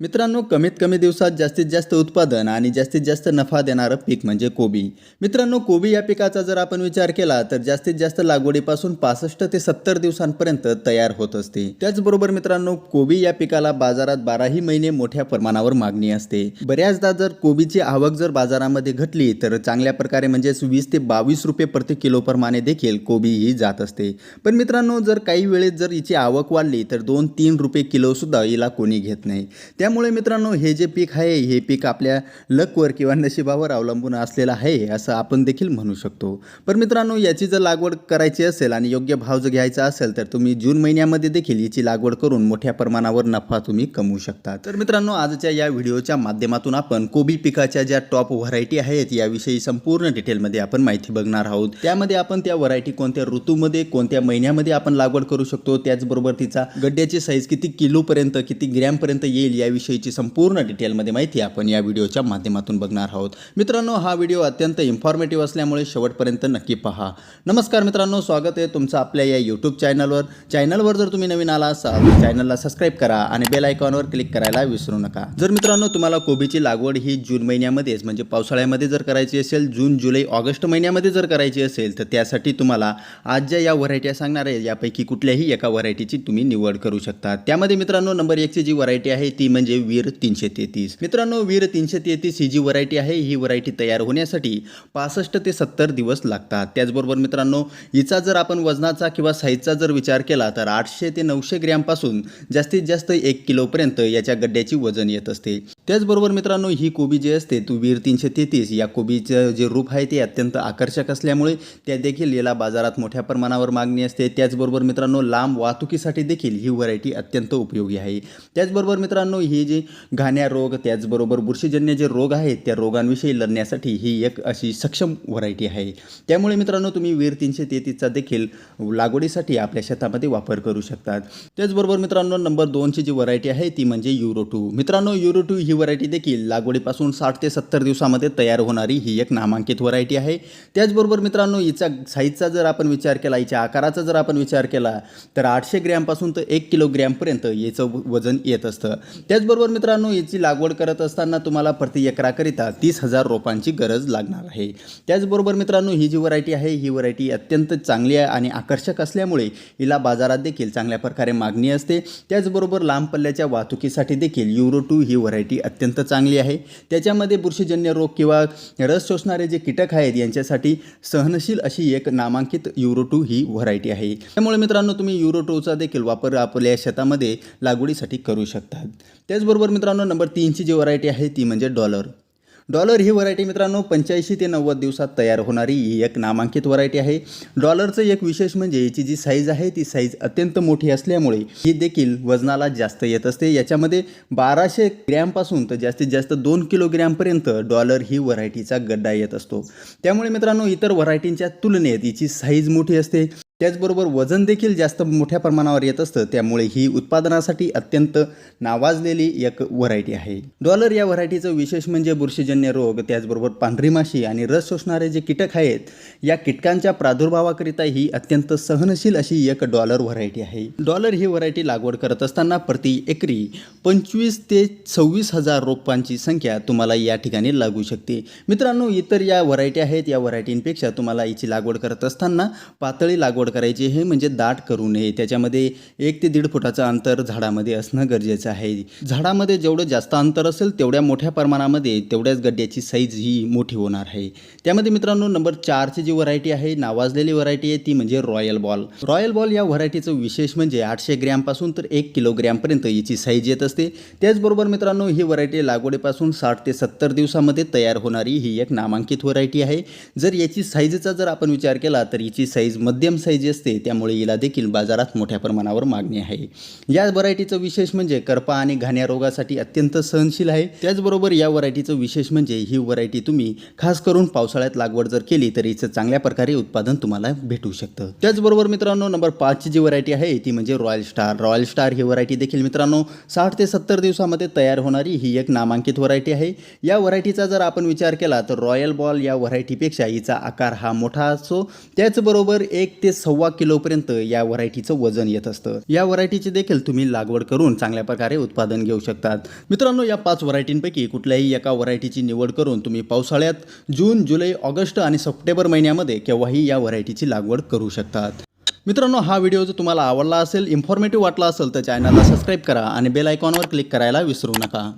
मित्रांनो कमीत कमी दिवसात जास्तीत जास्त उत्पादन आणि जास्तीत जास्त नफा देणारं पीक म्हणजे कोबी. मित्रांनो कोबी या पिकाचा जर आपण विचार केला तर जास्तीत जास्त लागवडीपासून पासष्ट ते सत्तर दिवसांपर्यंत तयार होत असते. त्याचबरोबर मित्रांनो कोबी या पिकाला बाजारात बाराही महिने मोठ्या प्रमाणावर मागणी असते. बऱ्याचदा जर कोबीची आवक जर बाजारामध्ये घटली तर चांगल्या प्रकारे म्हणजेच वीस ते बावीस रुपये प्रति किलो प्रमाणे देखील कोबी ही जात असते. पण मित्रांनो जर काही वेळेत जर हिची आवक वाढली तर दोन तीन रुपये किलो सुद्धा हिला कोणी घेत नाही. त्यामुळे मित्रांनो हे जे पीक आहे हे पीक आपल्या लकवर किंवा नशिबावर अवलंबून असलेलं आहे असं आपण देखील म्हणू शकतो. पण मित्रांनो याची जर लागवड करायची असेल आणि योग्य भाव जर घ्यायचा असेल तर तुम्ही जून महिन्यामध्ये देखील याची लागवड करून मोठ्या प्रमाणावर नफा तुम्ही कमवू शकता. तर मित्रांनो आजच्या या व्हिडिओच्या माध्यमातून आपण कोबी पिकाच्या ज्या टॉप व्हरायटी आहेत याविषयी संपूर्ण डिटेलमध्ये आपण माहिती बघणार आहोत. त्यामध्ये आपण त्या व्हरायटी कोणत्या ऋतूमध्ये कोणत्या महिन्यामध्ये आपण लागवड करू शकतो त्याचबरोबर तिचा गड्ड्याची साईज किती किलोपर्यंत किती ग्रॅमपर्यंत येईल याविषयीची संपूर्ण डिटेलमध्ये माहिती आपण या व्हिडिओच्या माध्यमातून बघणार आहोत. मित्रांनो हा व्हिडिओ अत्यंत इन्फॉर्मेटिव्ह असल्यामुळे शेवटपर्यंत नक्की पहा. नमस्कार मित्रांनो स्वागत आहे तुमचं आपल्या या यूट्यूब चॅनलवर चॅनलवर जर तुम्ही नवीन आला असाल चॅनलला सबस्क्राईब करा आणि बेल आयकॉनवर क्लिक करायला विसरू नका. जर मित्रांनो तुम्हाला कोबीची लागवड ही जून महिन्यामध्येच म्हणजे पावसाळ्यामध्ये जर करायची असेल जून जुलै ऑगस्ट महिन्यामध्ये जर करायची असेल तर त्यासाठी तुम्हाला आज ज्या या व्हरायटी सांगणार आहे यापैकी कुठल्याही एका व्हरायटीची तुम्ही निवड करू शकता. त्यामध्ये मित्रांनो नंबर एकची जी व्हरायटी आहे ती म्हणजे म्हणजे वीर तीनशे तेहतीस. मित्रांनो वीर तीनशे तेहतीस ही जी व्हरायटी आहे ही व्हरायटी तयार होण्यासाठी पासष्ट ते सत्तर दिवस लागतात. त्याचबरोबर मित्रांनो हिचा जर आपण वजनाचा किंवा साईजचा जर विचार केला तर आठशे ते नऊशे ग्रॅमपासून जास्तीत जास्त एक किलोपर्यंत याच्या गड्ड्याची वजन येत असते. त्याचबरोबर मित्रांनो ही कोबी जी असते तू वीर तीनशे तेहतीस या कोबीचं जे रूप आहे ते अत्यंत आकर्षक असल्यामुळे त्या देखील याला बाजारात मोठ्या प्रमाणावर मागणी असते. त्याचबरोबर मित्रांनो लांब वाहतुकीसाठी देखील ही व्हरायटी अत्यंत उपयोगी आहे. त्याचबरोबर मित्रांनो ही जी घाण्या रोग त्याचबरोबर बुरशीजन्य जे रोग आहेत त्या रोगांविषयी लढण्यासाठी ही एक अशी सक्षम व्हरायटी आहे. त्यामुळे मित्रांनो तुम्ही वीर तीनशे तेहतीसचा देखील लागवडीसाठी आपल्या शेतामध्ये वापर करू शकतात. त्याचबरोबर मित्रांनो नंबर दोनची जी व्हरायटी आहे ती म्हणजे युरो टू. मित्रांनो युरो टू ही व्हरायटी देखील लागवडीपासून साठ ते सत्तर दिवसामध्ये तयार होणारी ही एक नामांकित व्हरायटी आहे. त्याचबरोबर मित्रांनो हिचा साईजचा जर आपण विचार केला हिच्या आकाराचा जर आपण विचार केला तर आठशे ग्रॅमपासून तर एक किलोग्रॅमपर्यंत याचं वजन येत असतं. त्याचबरोबर मित्रांनो याची लागवड करत असताना तुम्हाला प्रति एकराकरिता तीस हजार रोपांची गरज लागणार आहे. त्याचबरोबर मित्रांनो ही जी व्हरायटी आहे ही व्हरायटी अत्यंत चांगली आहे आणि आकर्षक असल्यामुळे हिला बाजारात देखील चांगल्या प्रकारे मागणी असते. त्याचबरोबर लांब पल्ल्याच्या वाहतुकीसाठी देखील युरो टू ही व्हरायटी अत्यंत चांगली आहे. त्याच्यामध्ये बुरशीजन्य रोग किंवा रस शोषणारे जे कीटक आहेत यांच्यासाठी सहनशील अशी एक नामांकित युरो टू ही व्हरायटी आहे. त्यामुळे मित्रांनो तुम्ही युरो टूचा देखील वापर आपल्या शेतामध्ये लागवडीसाठी करू शकतात त्याचबरोबर मित्रांनो नंबर तीनची जी व्हरायटी आहे ती म्हणजे डॉलर. डॉलर ही व्हरायटी मित्रांनो पंच्याऐंशी ते नव्वद दिवसात तयार होणारी ही एक नामांकित व्हरायटी आहे. डॉलरचं एक विशेष म्हणजे याची जी साईज आहे ती साईज अत्यंत मोठी असल्यामुळे ही देखील वजनाला जास्त येत असते. याच्यामध्ये बाराशे ग्रॅमपासून तर जास्तीत जास्त दोन किलोग्रॅमपर्यंत डॉलर ही व्हरायटीचा गड्डा येत असतो. त्यामुळे मित्रांनो इतर व्हरायटींच्या तुलनेत हिची साईज मोठी असते. त्याचबरोबर वजन देखील जास्त मोठ्या प्रमाणावर येत असतं त्यामुळे ही उत्पादनासाठी अत्यंत नावाजलेली एक व्हरायटी आहे. डॉलर या व्हरायटीचं विशेष म्हणजे बुरशीजन्य रोग त्याचबरोबर पांढरी माशी आणि रस शोषणारे जे कीटक आहेत या कीटकांच्या प्रादुर्भावाकरिता ही अत्यंत सहनशील अशी एक डॉलर व्हरायटी आहे. डॉलर ही व्हरायटी लागवड करत असताना प्रति एकरी पंचवीस ते सव्वीस हजार रोपांची संख्या तुम्हाला या ठिकाणी लागू शकते. मित्रांनो इतर या व्हरायटी आहेत. या व्हरायटींपेक्षा तुम्हाला याची लागवड करत असताना पातळी लागवड करायची हे म्हणजे दाट करू नये. त्याच्यामध्ये एक ते दीड फुटाचं अंतर झाडामध्ये असणं गरजेचं आहे. झाडामध्ये जेवढं जास्त अंतर असेल तेवढ्या मोठ्या प्रमाणामध्ये तेवढ्याच गड्ड्याची साईज ही मोठी होणार आहे. त्यामध्ये मित्रांनो नंबर चारची जी व्हरायटी आहे नावाजलेली व्हरायटी आहे ती म्हणजे रॉयल बॉल रॉयल बॉल या व्हरायटीचं विशेष म्हणजे आठशे ग्रॅमपासून तर एक किलोग्रॅमपर्यंत याची साईज येत असते. त्याचबरोबर मित्रांनो ही व्हरायटी लागवडीपासून साठ ते सत्तर दिवसामध्ये तयार होणारी ही एक नामांकित व्हरायटी आहे. जर याची साईजचा जर आपण विचार केला तर याची साईज मध्यम साईज असते त्यामुळे हिला देखील बाजारात मोठ्या प्रमाणावर मागणी आहे. या व्हरायटीचं विशेष म्हणजे करपा आणि घाण्या रोगासाठी अत्यंत सहनशील आहे. त्याचबरोबर या व्हरायटीचं विशेष म्हणजे ही व्हरायटी तुम्ही खास करून पावसाळ्यात लागवड जर केली तर हिचं चांगल्या प्रकारे उत्पादन तुम्हाला भेटू शकतं. त्याचबरोबर मित्रांनो नंबर पाचची जी व्हरायटी आहे ती म्हणजे रॉयल स्टार रॉयल स्टार ही व्हरायटी देखील मित्रांनो साठ ते सत्तर दिवसामध्ये तयार होणारी ही एक नामांकित व्हरायटी आहे. या व्हरायटीचा जर आपण विचार केला तर रॉयल बॉल या व्हरायटीपेक्षा हिचा आकार हा मोठा असतो त्याचबरोबर एक ते सव्वा किलोपर्यंत या व्हरायटीचं वजन येत असतं. या व्हरायटीची देखील तुम्ही लागवड करून चांगल्या प्रकारे उत्पादन घेऊ शकतात. मित्रांनो या पाच व्हरायटींपैकी कुठल्याही एका व्हरायटीची निवड करून तुम्ही पावसाळ्यात जून जुलै ऑगस्ट आणि सप्टेंबर महिन्यामध्ये केव्हाही या व्हरायटीची लागवड करू शकतात. मित्रांनो हा व्हिडिओ जर तुम्हाला आवडला असेल इन्फॉर्मेटिव्ह वाटला असेल तर चॅनलला सबस्क्राईब करा आणि बेल आयकॉनवर क्लिक करायला विसरू नका.